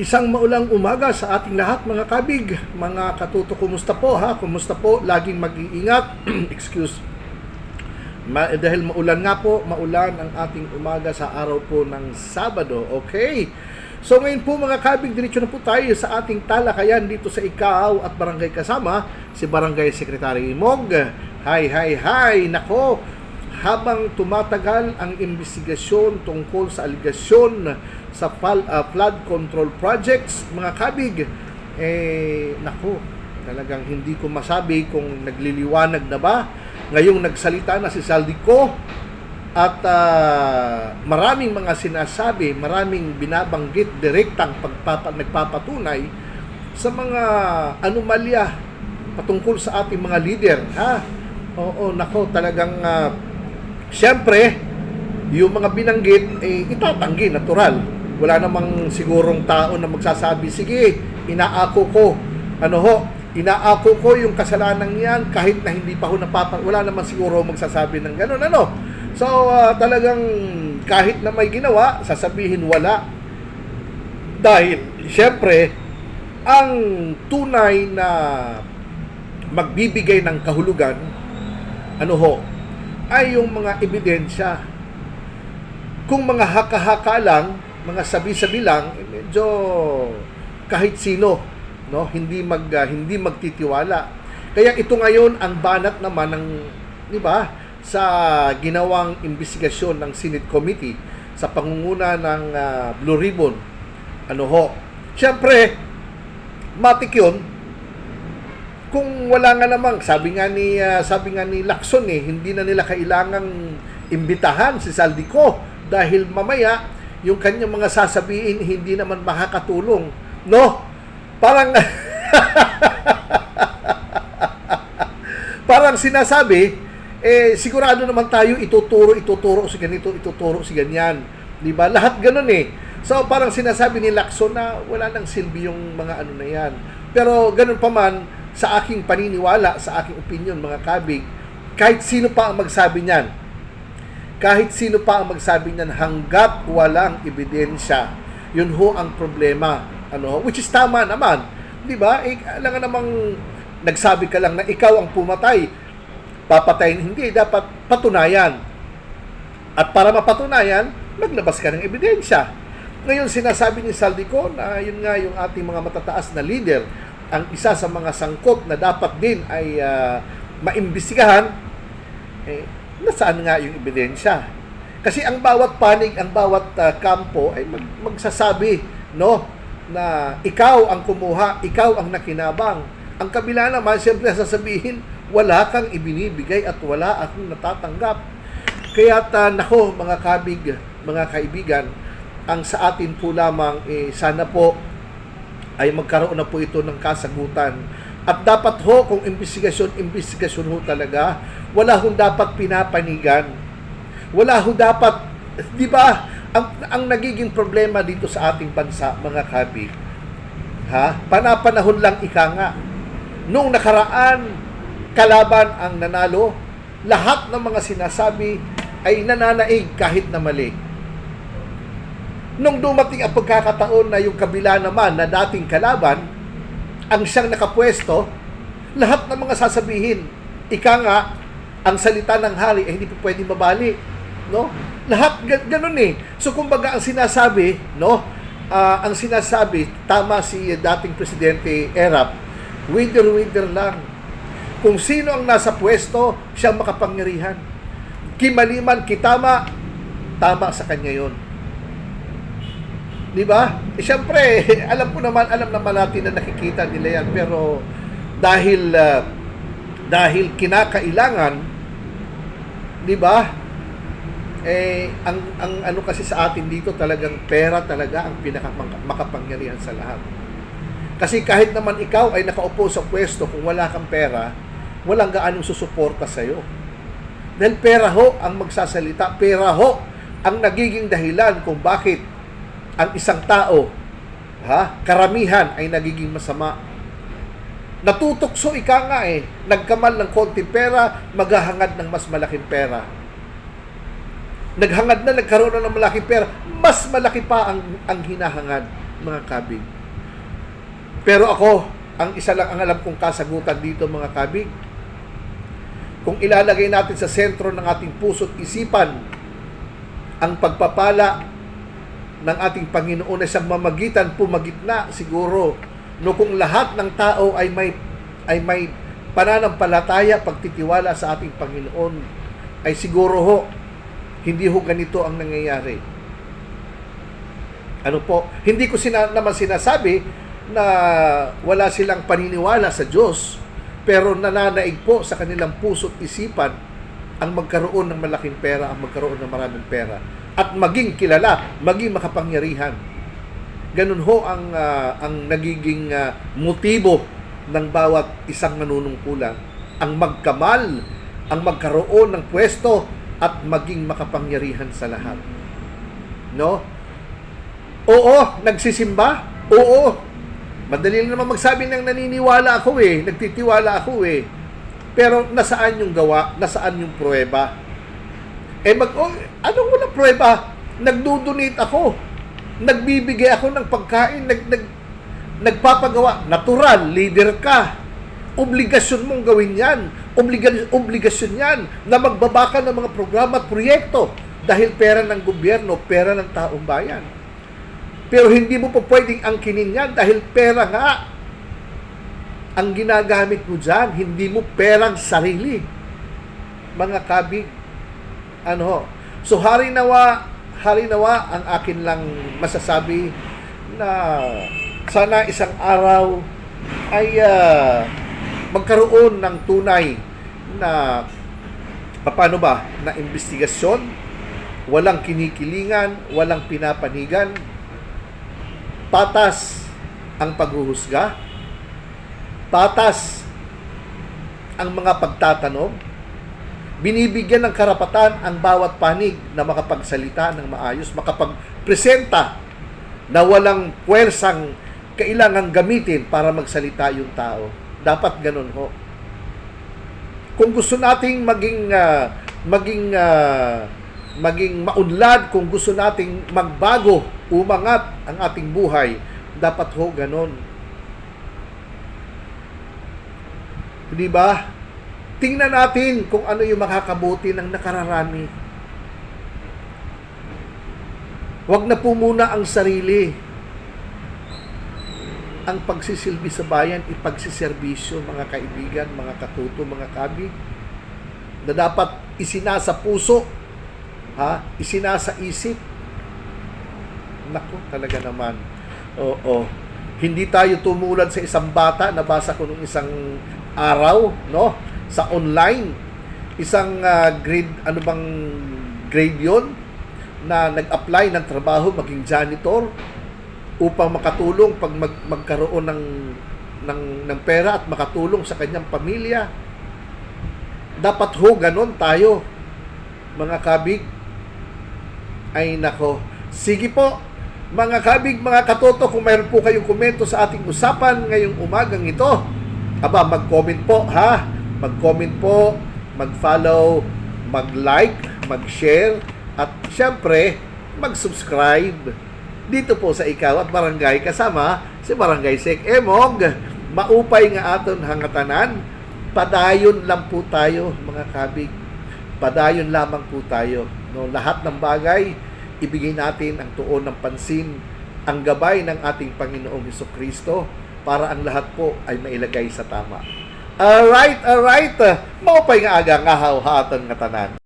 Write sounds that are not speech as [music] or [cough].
Isang maulang umaga sa ating lahat mga kabig, mga katuto, kumusta po ha? Kumusta po? Laging mag-iingat. [clears throat] Excuse. Ma- dahil maulan nga po, maulan ang ating umaga sa araw po ng Sabado. Okay. So ngayon po mga kabig, diretso na po tayo sa ating talakayan dito sa Ikaw at Barangay Kasama, si Barangay Secretary Imog. Hi, hi, hi! Nako, habang tumatagal ang investigasyon tungkol sa aligasyon sa fal- uh, flood control projects, mga kabig, eh, nako, talagang hindi ko masabi kung nagliliwanag na ba. Ngayong nagsalita na si Saldico at ah, maraming mga sinasabi, maraming binabanggit direktang pagpapa, nagpapatunay sa mga anomalya patungkol sa ating mga leader. Ha? Oo, nako, talagang ah, Siyempre, yung mga binanggit, eh, itatanggi, natural. Wala namang sigurong tao na magsasabi, sige, inaako ko. Ano ho, inaako ko yung kasalanan yan kahit na hindi pa ho napapa... Wala naman siguro magsasabi ng gano'n, ano? So, ah, talagang kahit na may ginawa, sasabihin wala. Dahil, siyempre, ang tunay na magbibigay ng kahulugan, ano ho, ay yung mga ebidensya. Kung mga haka-haka lang, mga sabi-sabi lang, eh, medyo kahit sino, no, hindi mag ah, hindi magtitiwala. Kaya ito ngayon ang banat naman ng, 'di ba, sa ginawang investigasyon ng Senate Committee sa pangunguna ng ah, Blue Ribbon. Ano ho? Siyempre, matik yun, kung wala nga namang sabi nga ni ah, sabi nga ni Lacson eh hindi na nila kailangang imbitahan si Saldico dahil mamaya yung kanyang mga sasabihin hindi naman makakatulong. No? Parang [laughs] parang sinasabi eh sigurado naman tayo ituturo ituturo si ganito ituturo si ganyan. Di ba? Lahat ganun eh. So parang sinasabi ni Lacson na wala nang silbi yung mga ano na yan. Pero ganun pa man sa aking paniniwala, sa aking opinion, mga kabig, kahit sino pa ang magsabi niyan, kahit sino pa ang magsabi niyan hanggat walang ebidensya, yun ho ang problema. Ano, which is tama naman. Di ba? Eh, alam namang nagsabi ka lang na ikaw ang pumatay. Papatayin, hindi. Dapat patunayan. At para mapatunayan, maglabas ka ng ebidensya. Ngayon, sinasabi ni Saldico na yun nga yung ating mga matataas na leader ang isa sa mga sangkot na dapat din ay uh, maimbestigahan, eh, nasaan nga yung ebidensya? Kasi ang bawat panig, ang bawat uh, kampo ay mag, magsasabi, no, na ikaw ang kumuha, ikaw ang nakinabang. Ang kabila naman, siyempre sasabihin, wala kang ibinibigay at wala akong natatanggap. Kaya uh, nako mga kabig, mga kaibigan, ang sa atin po lamang eh, sana po ay magkaroon na po ito ng kasagutan. At dapat ho, kung investigasyon, investigasyon ho talaga, wala ho dapat pinapanigan. Wala ho dapat, di ba, ang, ang nagiging problema dito sa ating bansa, mga kabig, ha, panapanahon lang ika nga. Nung nakaraan, kalaban ang nanalo, lahat ng mga sinasabi ay nananaig kahit na mali. Nung dumating ang pagkakataon na yung kabila naman na dating kalaban, ang siyang nakapwesto, lahat ng mga sasabihin, ika nga, ang salita ng hari ay hindi po pwedeng mabali. No? Lahat ga- ganun eh. So kumbaga ang sinasabi, no? ah, ang sinasabi, tama si dating presidente Erap, wither-wither lang. Kung sino ang nasa pwesto, siya makapangyarihan. Kimaliman, kitama, tama sa kanya yon. Di ba? Eh, syempre, [laughs] alam ko naman, alam naman natin na nakikita nila yan. Pero dahil ah, dahil kinakailangan, di ba? Eh, ang, ang ano kasi sa atin dito talagang pera talaga ang pinakamakapangyarihan sa lahat. Kasi kahit naman ikaw ay nakaupo sa pwesto kung wala kang pera, walang gaanong susuporta sa'yo. Dahil pera ho ang magsasalita, pera ho ang nagiging dahilan kung bakit ang isang tao, ha, karamihan ay nagiging masama. Natutokso ika nga eh, nagkamal ng konting pera, maghahangad ng mas malaking pera. Naghangad na, nagkaroon na ng malaking pera, mas malaki pa ang, ang hinahangad. mga kabig. Pero ako, ang isa lang ang alam kong kasagutan dito mga kabig. Kung ilalagay natin sa sentro ng ating puso't isipan ang pagpapala ng ating Panginoon ay isang mamagitan, pumagitna siguro no kung lahat ng tao ay may ay may pananampalataya, pagtitiwala sa ating Panginoon ay siguro ho hindi ho ganito ang nangyayari. Ano po? Hindi ko sina, naman sinasabi na wala silang paniniwala sa Diyos, pero nananaig po sa kanilang puso't isipan ang magkaroon ng malaking pera, ang magkaroon ng maraming pera, at maging kilala, maging makapangyarihan. Ganun ho ang ah, ang nagiging ah, motibo ng bawat isang manunungkulan, ang magkamal, ang magkaroon ng pwesto at maging makapangyarihan sa lahat. No? Oo, nagsisimba. Oo. Madali lang naman magsabi ng naniniwala ako eh, nagtitiwala ako eh. Pero nasaan yung gawa? Nasaan yung pruweba? Eh mag oh, anong walang pruweba? Nagdo-donate ako. Nagbibigay ako ng pagkain, nag, nag nagpapagawa. Natural, leader ka. Obligasyon mong gawin 'yan. Obliga, obligasyon 'yan na magbaba ka ng mga programa at proyekto dahil pera ng gobyerno, pera ng taong bayan. Pero hindi mo po pwedeng angkinin yan dahil pera nga ang ginagamit mo dyan, hindi mo perang sarili. Mga kabig, ano ho. So, hari nawa, hari nawa, ang akin lang masasabi na sana isang araw ay ah, magkaroon ng tunay na paano ba, na investigasyon, walang kinikilingan, walang pinapanigan, patas ang paghuhusga, patas ang mga pagtatanong, binibigyan ng karapatan ang bawat panig na makapagsalita ng maayos, makapagpresenta na walang puwersang kailangan gamitin para magsalita yung tao. Dapat ganun ho. Kung gusto nating maging ah, maging ah, maging maunlad, kung gusto nating magbago, umangat ang ating buhay, dapat ho ganon. Di ba? Tingnan natin kung ano yung makakabuti ng nakararami. Huwag na po muna ang sarili. Ang pagsisilbi sa bayan, ipagsiservisyo, mga kaibigan, mga katuto, mga kabig, na dapat isinasa puso, ha? isinasa isip. Naku, talaga naman. Oo. Hindi tayo tumulad sa isang bata, nabasa ko nung isang araw, no? Sa online. Isang ah, grade, ano bang grade yon na nag-apply ng trabaho maging janitor upang makatulong pag mag, magkaroon ng ng ng pera at makatulong sa kanyang pamilya. Dapat ho ganon tayo mga kabig. Ay nako. Sige po, mga kabig, mga katoto, kung mayroon po kayong komento sa ating usapan ngayong umagang ito, aba, mag-comment po, ha? Mag-comment po, mag-follow, mag-like, mag-share, at syempre, mag-subscribe dito po sa Ikaw at Barangay kasama si Barangay Sek Emog. Maupay nga aton hangatanan. Padayon lang po tayo, mga kabig. Padayon lamang po tayo. No, lahat ng bagay, ibigay natin ang tuon ng pansin, ang gabay ng ating Panginoong Heso Kristo para ang lahat po ay mailagay sa tama. Alright, alright. Maupay nga aga nga haw haton nga tanan.